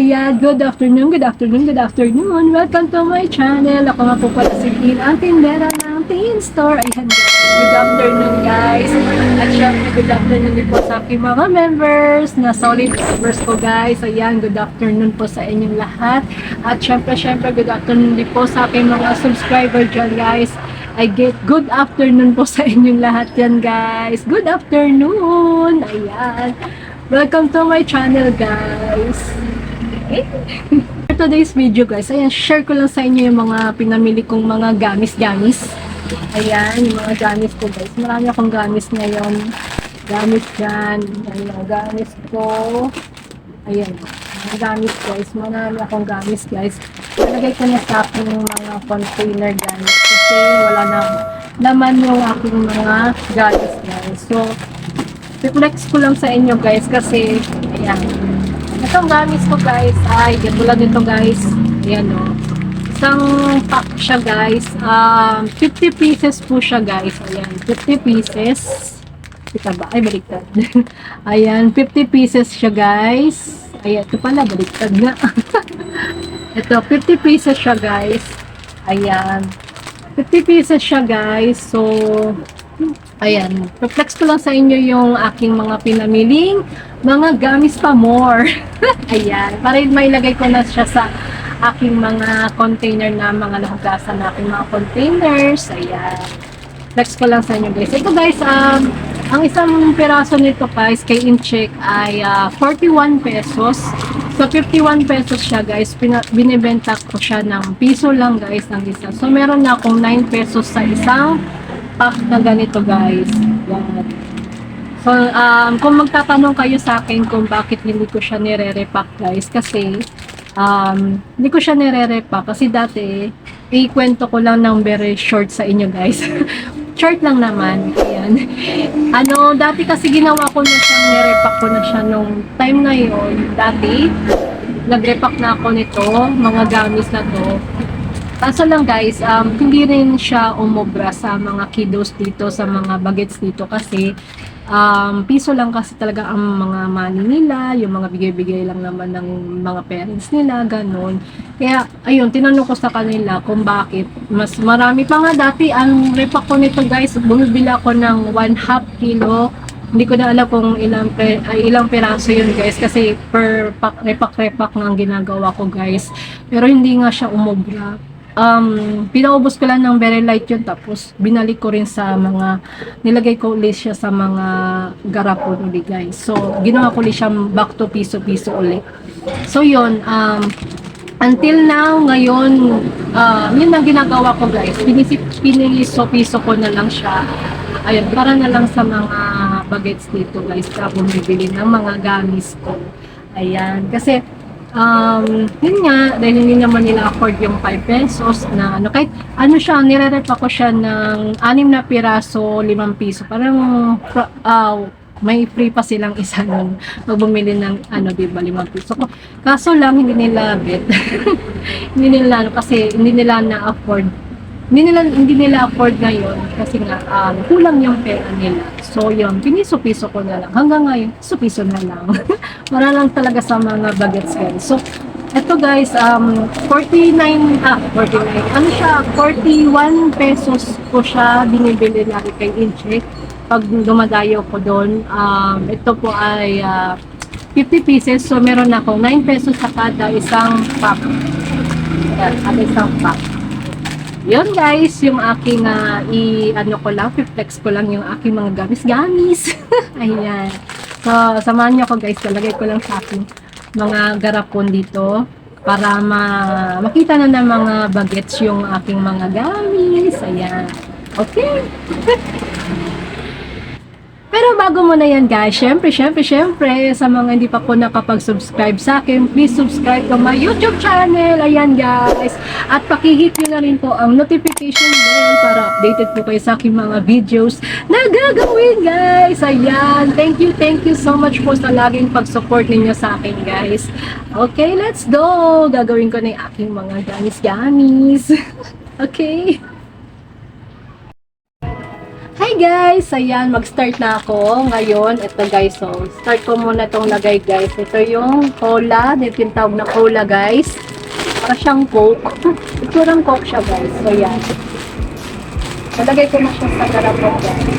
guys! Ayan, good afternoon, good afternoon, good afternoon. Welcome to my channel. Ako nga po pala si Teen, ang tindera ng Teen Store. Ayan guys, good afternoon guys. At syempre, good afternoon din po sa aking mga members na solid members ko guys. Ayan, good afternoon po sa inyong lahat. At syempre, syempre, good afternoon din po sa aking mga subscriber dyan guys. I get good afternoon po sa inyong lahat yan guys. Good afternoon! Ayan. Welcome to my channel, guys. For today's video, guys, ayan, share ko lang sa inyo yung mga pinamili kong mga gamis-gamis. Ayan, yung mga gamis ko, guys. Marami akong gamis ngayon. Gamis dyan. Ayan, mga gamis ko. Ayan, mga gamis, guys. Marami akong gamis, guys. Nalagay ko na sa aking mga container gamis kasi wala na naman yung aking mga gamis, guys. So, Reflex ko lang sa inyo guys kasi ayan. Itong gamis ko guys ay tulad nito guys. Ayan o. Isang pack siya guys. Um, 50 pieces po siya guys. Ayan. 50 pieces. Kita ba? Ay, baliktad. Ayan. 50 pieces siya guys. Ayan. Ito pala. Baliktad nga. Ito. 50 pieces siya guys. Ayan. 50 pieces siya guys. So, Ayan, reflex ko lang sa inyo yung aking mga pinamiling mga gamis pa more. Ayan, para mailagay ko na siya sa aking mga container na mga nahugasan na aking mga containers. Ayan. Flex ko lang sa inyo guys. Ito guys, um, ang isang piraso nito guys kay Incheck ay ah, 41 pesos. So 51 pesos siya guys. Pina- binibenta ko siya ng piso lang guys ng isa. So meron na akong 9 pesos sa isang pack na ganito guys. Yan. So, um, kung magtatanong kayo sa akin kung bakit hindi ko siya nire-repack guys, kasi um, hindi ko siya nire-repack kasi dati, ikwento ko lang ng very short sa inyo guys. short lang naman. Ayan. Ano, dati kasi ginawa ko na siyang nire-repack ko na siya nung time na yon Dati, nag-repack na ako nito, mga gamis na to. Kaso lang guys, um, hindi rin siya umobra sa mga kiddos dito, sa mga bagets dito kasi um, piso lang kasi talaga ang mga money nila, yung mga bigay-bigay lang naman ng mga parents nila, ganun. Kaya, ayun, tinanong ko sa kanila kung bakit. Mas marami pa nga dati, ang repack ko nito guys, bumibili ako ng 1 half kilo hindi ko na alam kung ilang pe, ay, ilang peraso yun guys kasi per pack repack repack nga ang ginagawa ko guys pero hindi nga siya umobra um, pinaubos ko lang ng very light yun tapos binalik ko rin sa mga nilagay ko ulit siya sa mga garapon ulit guys. So ginawa ko ulit siya back to piso-piso ulit. So yun um, until now ngayon uh, yun ang ginagawa ko guys. Pinisip piniso-piso ko na lang siya. Ayun para na lang sa mga bagets dito guys sa bumibili ng mga gamis ko. Ayan kasi Um, yun nga, dahil hindi naman nila afford yung 5 pesos na ano, kahit ano siya, nire-rep ako siya ng 6 na piraso, 5 piso. Parang, ah, may free pa silang isa nun pag bumili ng ano, di ba, 5 piso. Kaso lang, hindi nila bet. hindi nila, ano, kasi hindi nila na-afford. Hindi nila, hindi nila afford ngayon kasi nga, um, kulang yung pera nila. So, yun, piniso-piso ko na lang. Hanggang ngayon, piso na lang. Para lang talaga sa mga bagets guys. So, eto guys, um, 49, ah, 49, ano siya, 41 pesos ko siya binibili lagi kay Incheck. Pag dumadayo ko doon, um, ito po ay ah, 50 pieces. So, meron ako 9 pesos sa kada isang pack. Ayan, kada isang pack. Yun guys, yung aking ah, i ano ko lang, flex ko lang yung aking mga gamis-gamis. Ayan. So, samahan niyo ako guys, talagay ko lang sa aking mga garapon dito para ma makita na ng mga bagets yung aking mga gamis. Ayan. Okay. Pero bago mo na yan guys, syempre, syempre, syempre, sa mga hindi pa po nakapag-subscribe sa akin, please subscribe to my YouTube channel. Ayan guys. At pakihit nyo na rin po ang notification bell para updated po kayo sa aking mga videos na gagawin guys. Ayan. Thank you, thank you so much po sa laging pag-support ninyo sa akin guys. Okay, let's go. Gagawin ko na yung aking mga gamis-gamis. okay. Hi guys! Ayan, mag-start na ako ngayon. Ito guys, so start ko muna itong lagay guys. Ito yung cola, dito yung tawag na cola guys. Para siyang coke. Ito lang coke siya guys. So yan. Nalagay ko na siya sa garapon guys.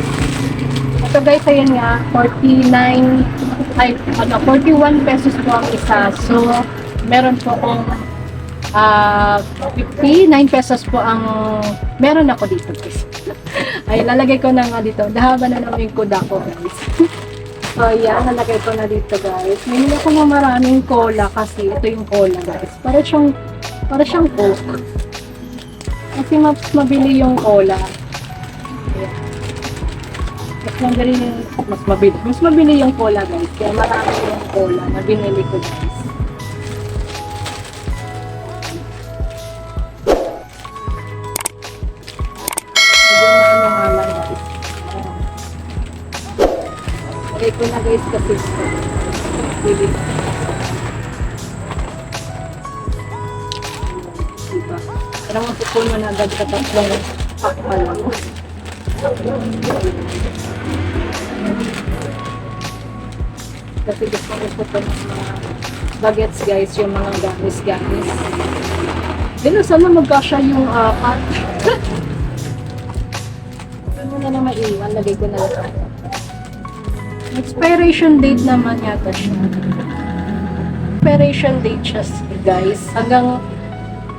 Ito guys, ayan nga, 49, ay, ano, 41 pesos po ang isa. So, meron po akong ah 59 pesos po ang meron ako dito guys. Ay, lalagay ko na nga dito. Dahaba na naman yung kuda ko guys. so, yan, nalagay ko na dito guys. May ako ng maraming cola kasi ito yung cola guys. Para siyang, para siyang coke. Kasi mas mabili yung cola. Ayan. Mas mabili, mas mabili, mas mabili yung cola guys. Kaya marami yung cola na binili ko guys. Kasi. Bili. Diba? Parang masipon mo na agad sa tatlong pack pa lang. Kasi gusto ko po ng mga bagets guys, yung mga gamis-gamis. Dino, sana magkasya yung uh, pat. Ano na na maiwan, lagay ko na lang. Expiration date naman yata siya. Expiration date siya guys. Hanggang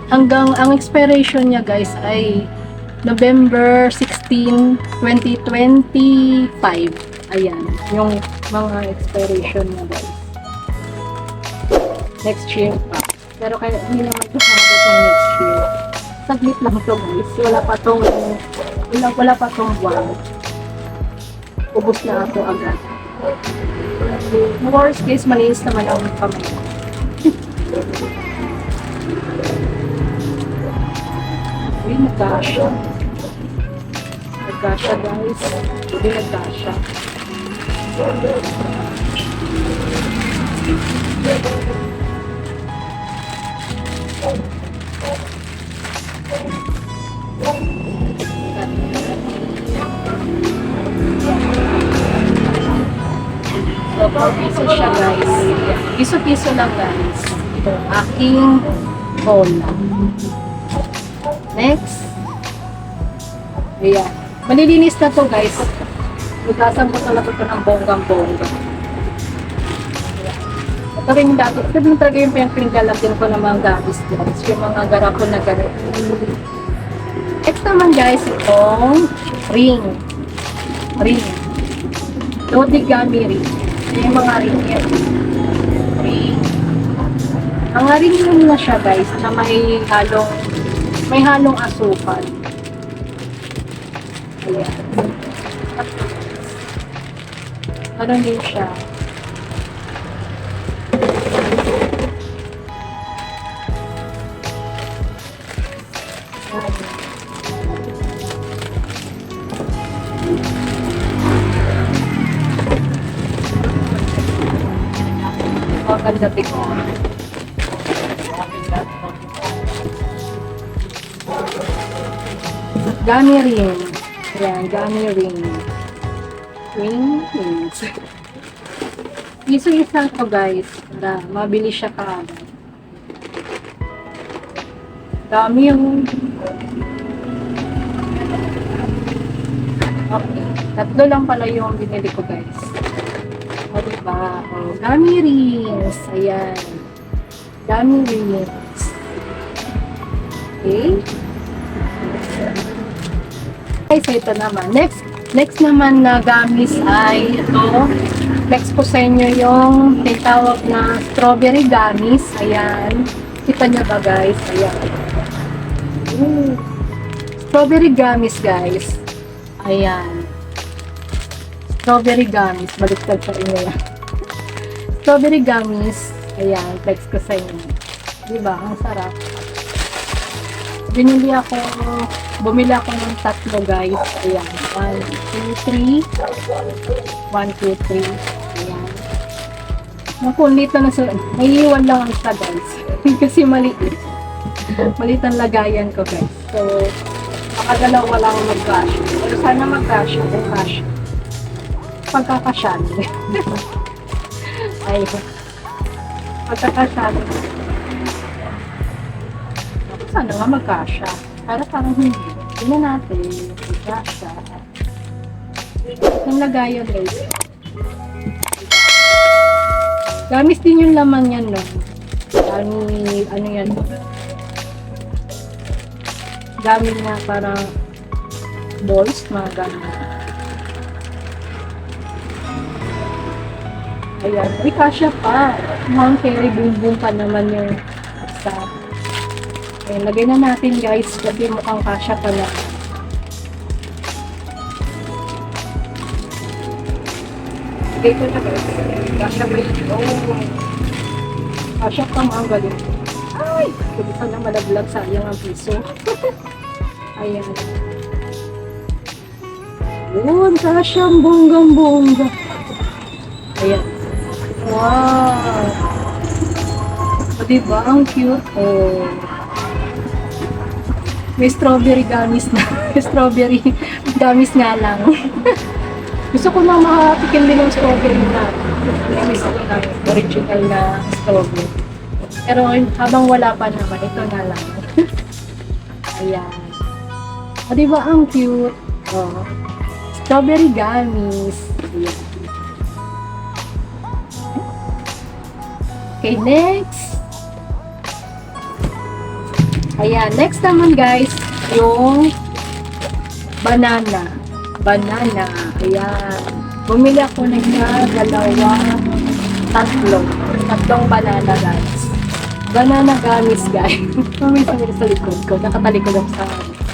hanggang ang expiration niya guys ay November 16, 2025. Ayan, yung mga expiration niya guys. Next year pa. Pero kaya hindi naman ito sabot ng next year. Saglit lang to guys. Wala pa tong wala, wala pa tong buwan. Ubus na ako agad. Worst case, malinis naman ang kamay. Uy, nagkasya. Nagkasya guys. Hindi nagkasya. So, 4 pesos siya guys. Piso-piso lang guys. Aking cola. Next. Ayan. Malilinis na to guys. Lugasan ko talaga ito ng bonggang-bongga. Ito rin yung dati. Ito rin talaga yung pinaglalagyan ko ng mga gamis guys. Yung mga garapon na ganito. Next naman guys, itong ring. Ring. Dodigami ring. Yung mga ring yan. Ring. Ang ring ring na siya guys, na may halong may halong asukal. Ayan. Ano din siya? Tingnan. Gummy ring. Ayan, gummy ring. Ring rings. Isa-isa to guys. Para mabili siya kaagad. Dami yung... Okay. Tatlo lang pala yung binili ko guys. O diba? O, gummy rings. Ayan. Gummy rings. Okay. Guys, ito naman. Next, next naman na gamis ay ito. Next ko sa inyo yung tinatawag na strawberry gamis. Ayan. Kita nyo ba guys? Ayan. Ooh. Strawberry gamis guys. Ayan. Strawberry gummies. Baliktad sa inyo yan. Strawberry gummies. Ayan. Flex ko sa inyo. Diba? Ang sarap. Binili ako, bumili ako ng tatlo guys. Ayan. 1, 2, 3. 1, 2, 3. Ayan. Nakulit na na sa, naiiwan lang ang isa guys. Kasi maliit. Maliit ang lagayan ko guys. So, Makadalawa lang mag-cash. Pero sana mag-cash. Kung cash. Pagkakasyan. Ay. Pagkakasyan. Sana nga mag-cash. Para parang hindi. Tingnan natin. Yung lagayan guys. Gamis din yung laman yan, no? Ano, ano yan? Gamit niya parang balls, mga ganun. Ayan. Uy, kasya pa. Mukhang carry boom boom pa naman yung isa. Ayan, lagay na natin guys kasi mukhang kasya pa na. Lagay ko na guys. Kasya pa yun. Oh. Kasya pa mga galing. Ay! Hindi pa na malaglag. Sayang ang piso. Ayan. Yun, kasyang bonggang-bongga. Ayan. Wow! O, diba? Ang cute. Oh. May strawberry gummies na. strawberry gummies nga lang. Gusto ko na makatikim din ng strawberry na. Gusto ko ng original na strawberry. Pero habang wala pa naman, ito na lang. Ayan. O, diba? Ang cute. Oh. Strawberry gummies. Okay, next. Ayan, next naman guys, yung banana. Banana. Ayan. Bumili ako ng dalawa, tatlo. Tatlong banana guys. Banana gummies guys. Bumili sa sa likod ko. Nakatalikod ako sa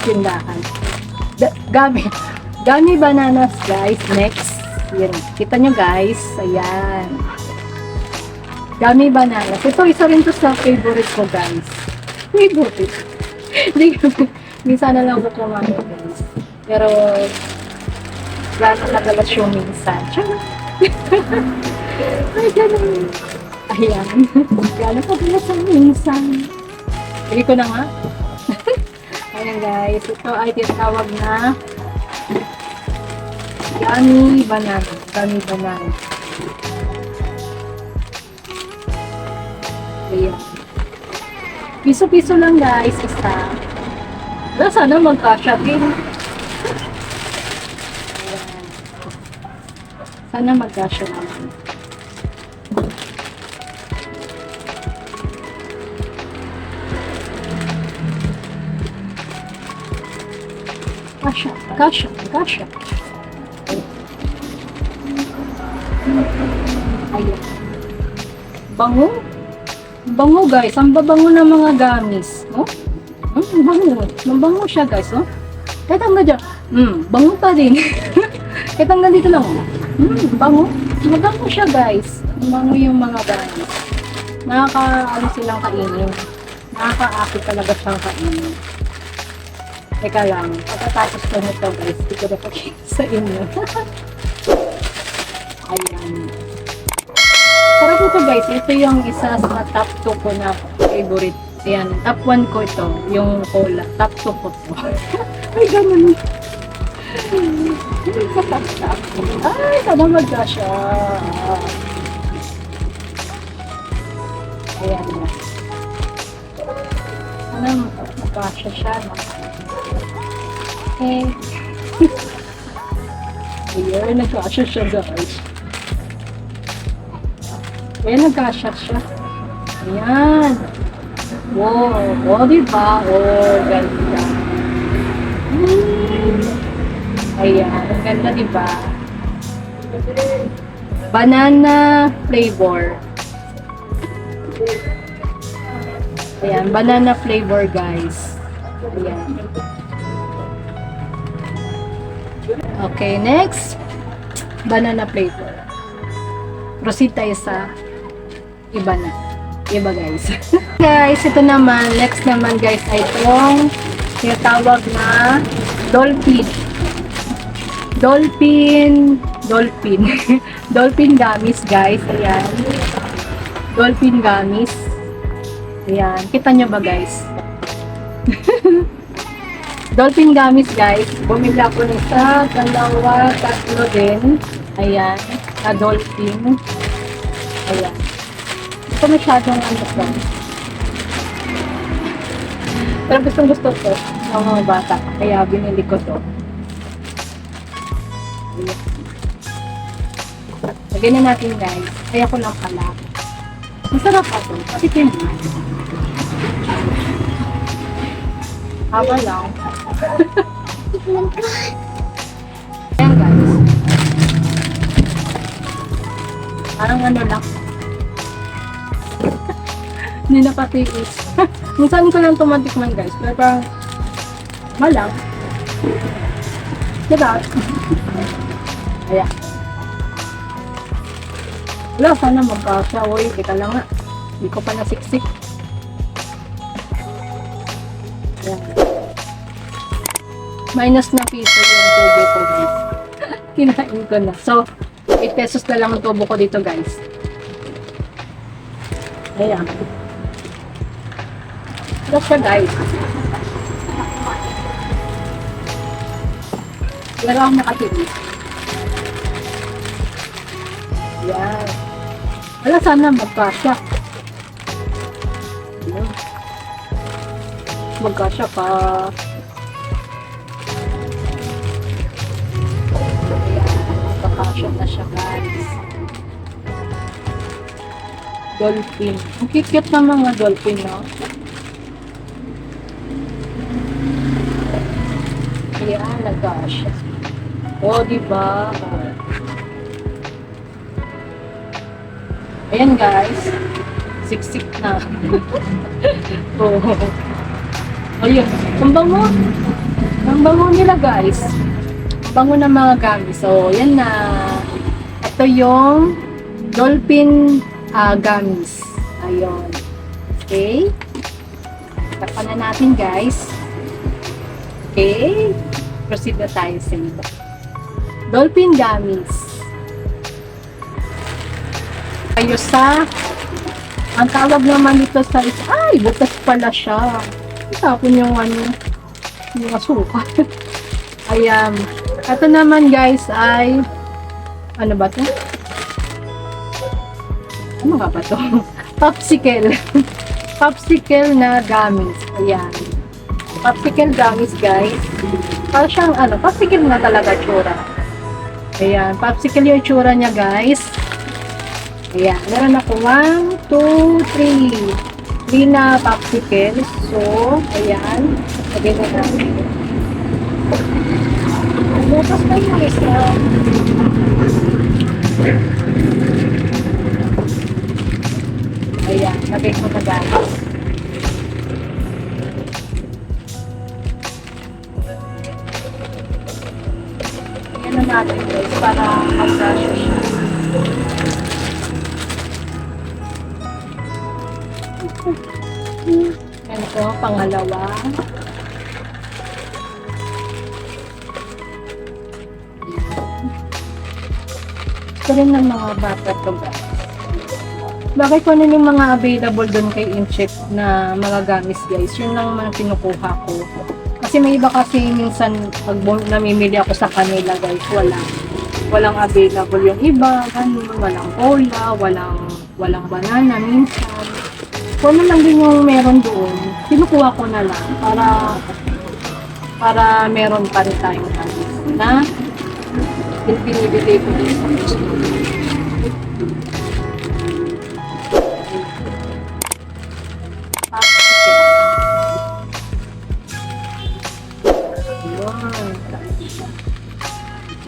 tindahan. Da- gummy. Gummy bananas guys. Next. Yan. Kita nyo guys. Ayan. Gummy bananas. Ito, isa rin to sa favorite ko, guys. Favorite. Hindi minsan na lang ko kumain, guys. Pero, gano'n nagalas yung minsan. Tiyan. Ay, ganun. Ayan. Gano'n kagalas yung minsan. Hindi ko na nga. Ayan, guys. Ito ay tinatawag na Gummy banana. Gummy banana. Ayan. Piso-piso lang guys, isa. Wala sana magkasya din. Sana magkasya naman. Kasya, kasya, kasya. Ayan. Bango. Bango guys. Ang babango ng mga gamis. Oh? Hmm, bango. Mabango siya guys. Oh? Kahit hanggang dyan. Hmm, bango pa din. Kahit hanggang dito lang. Hmm, bango. Mabango siya guys. Bango yung mga gamis. Nakaka, ano silang kainin. Nakaka-akit talaga siyang kainin. Teka lang. Pagkatapos ko nito guys, hindi ko na pakita sa inyo. Ayan. Ito guys. Ito yung isa sa top 2 ko na favorite. Ayan, top 1 ko ito. Yung cola. Top 2 ko to. Ay, ganun. Ay, sana magka siya. Ayan na. Sana magkasya siya. No? Okay. Ayan, nagkasya siya guys. Ayan, nagkasya siya. Ayan. Wow. O, diba? O, ganda. Hmm. Ayan. Ang ganda, diba? Banana flavor. Ayan. Banana flavor, guys. Ayan. Okay, next. Banana flavor. Proceed tayo sa iba na. Iba guys. guys, ito naman, next naman guys ay itong tinatawag na dolphin. Dolphin, dolphin. dolphin gummies guys. Ayan. Dolphin gummies. Ayan. Kita nyo ba guys? Dolphin gummies, guys. Bumili ako ng isa, dalawa, tatlo din. Ayan. Na dolphin. Ayan. Ito masyadong ano to. Pero gustong gusto ko ng mga bata. Kaya binili ko to. Lagyan na natin guys. Kaya ko lang pala. Masarap pa to. Kasi kin Haba lang. Ayan guys. Parang ano lang. Hindi nakatiis. Minsan ko lang tumatikman guys. Pero parang malang. Diba? Ayan. Wala, sana magkasya. Uy, teka lang nga. Hindi ko pa nasiksik. Ayan. Minus na piso yung tubo ko guys. Kinain ko na. So, 8 pesos na lang ang tubo ko dito guys. Ayan. Ito siya guys. Pero ako nakatiris. Yan. Wala sana magkasya. Ayan. Magkasya pa. Magkakasya na siya guys. Dolphin. Ang cute ng mga dolphin, no? Ayan, nagkasya. O, di ba? Ayan guys. Siksik na. oh. Ayun. Ang bango. Ang bango nila guys. Ang Bango ng mga gamit. So, yan na. Ito yung dolphin uh, gummies. Ayun. Okay. Tapan na natin guys. Okay. Proceed na tayo sa iba. Dolphin gummies. Tayo sa ang tawag naman dito sa ay, butas pala siya. Tapon yung ano, yung asuka. Ayan. Ito naman guys ay ano ba to? Ano nga ba to? Popsicle. Popsicle na gummies. Ayan. Popsicle gummies guys. Para siyang ano, popsicle na talaga tsura. Ayan, popsicle yung tsura niya guys. Ayan, meron ako 1, 2, 3. 3 na popsicle. So, ayan. Lagyan na natin. Bukas na yung isa. Ayan, lagay ko na guys. Natin guys para mag-brush siya. Yan ito, pangalawa. Ito rin ng mga bata to guys. Bakit ko ano yung mga available doon kay Incheck na mga gamis guys? Yun lang mga kinukuha ko. Kasi may iba kasi minsan pag namimili ako sa kanila guys, wala. Walang available yung iba, ganun, walang cola, walang walang banana minsan. Kung ano lang din yung meron doon, kinukuha ko na lang para para meron pa rin tayong na binibili ko din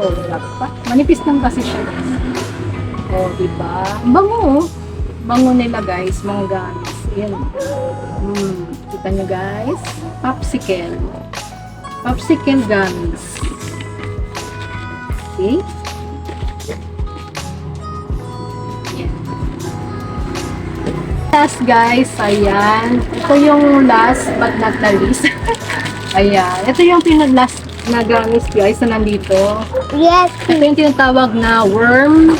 So, pa. Manipis lang kasi siya. O, diba? Bango. oh. Bango nila guys, mga guys. Yan. Hmm. Kita nyo guys? Popsicle. Popsicle gummies. Okay? Last guys, ayan. Ito yung last but not the least. ayan. Ito yung pinag-last na gummies guys na nandito. Yes. Ito yung tinatawag na worm.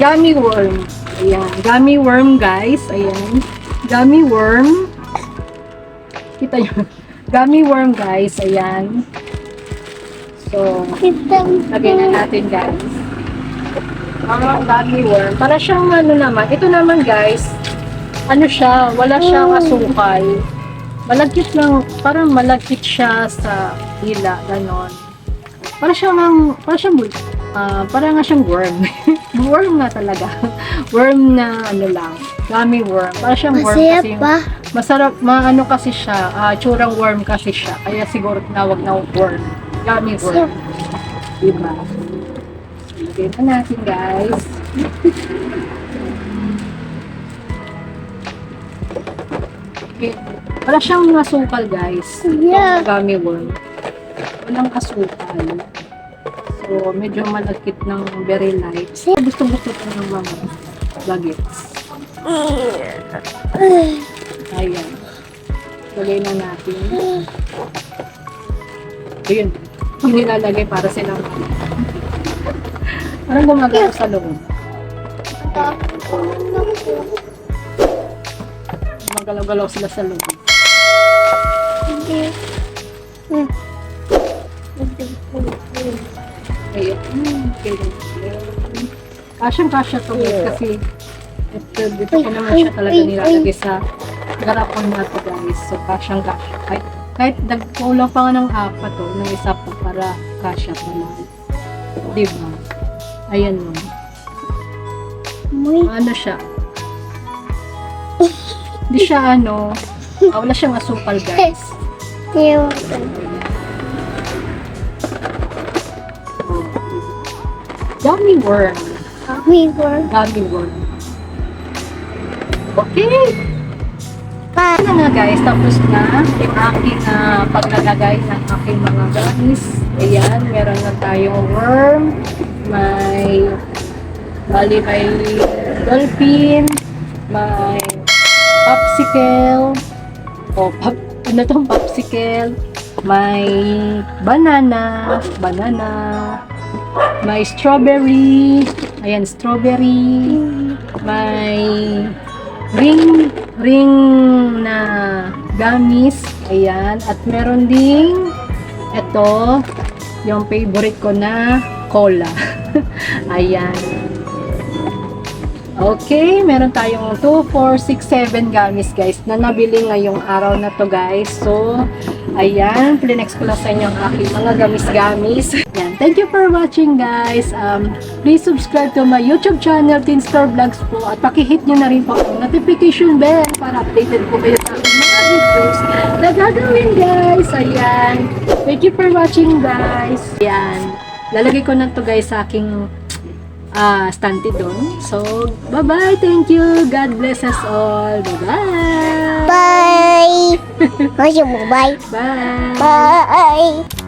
Gummy worm. Ayan. Gummy worm, guys. Ayan. Gummy worm. Kita nyo. gummy worm guys. Ayan. So, lagay na natin guys. Mga gummy worm. Para siyang ano naman. Ito naman guys. Ano siya? Wala siyang asukal. Malagkit lang. Parang malagkit siya sa hila. Ganon. Para siyang, para siyang, ah para nga siyang worm. worm nga talaga. worm na ano lang. Gummy worm. Para siyang worm Masaya kasi yung- pa. Masarap, maano kasi siya, ah, tsurang worm kasi siya. Kaya siguro tinawag na worm. Gummy worm. Diba? Lagay na natin, guys. Okay. Wala siyang asukal, guys. Yeah. Itong Gummy worm. Walang asukal. So, medyo malagkit ng very light. Gusto-gusto ko ng mga bagets. Ayan. Lagay na natin. Ayun. Yung nilalagay para silang parang gumagalaw sa loob. Gumagalaw-galaw sila sa loob. Kasyang-kasya to guys kasi ito, dito ko naman siya talaga nilalagay sa garapon na to guys. So, kasyang-kasya. Kahit, kahit nagkulang pa nga ng apat to, ng isa pa para kasya pa lang. Diba? Ayan mo. Ano siya? Hindi siya ano, ah, wala siyang asukal guys. Oh. Gummy worm. We were Gummy worm. Okay. fun. Ano na guys, tapos na yung aking ah, paglalagay ng aking mga gummies. Ayan, meron na tayong worm. May bali may dolphin. May popsicle. O, pop, ano tong popsicle? May banana. Banana. May strawberry. Ayan, strawberry may ring ring na gummies ayan at meron ding ito yung favorite ko na cola ayan Okay, meron tayong 2, 4, 6, 7 gummies guys na nabili ngayong araw na to guys. So, ayan, plinex ko lang sa inyo ang aking mga gamis-gamis. Ayan, thank you for watching guys. Um, please subscribe to my YouTube channel, Teen Store Vlogs po. At pakihit nyo na rin po ang notification bell para updated po kayo sa aking mga videos na gagawin guys. Ayan, thank you for watching guys. Ayan, lalagay ko na to guys sa aking ah stante doon. So, bye-bye. Thank you. God bless us all. Bye-bye. Bye. Bye. Bye. Bye. Bye.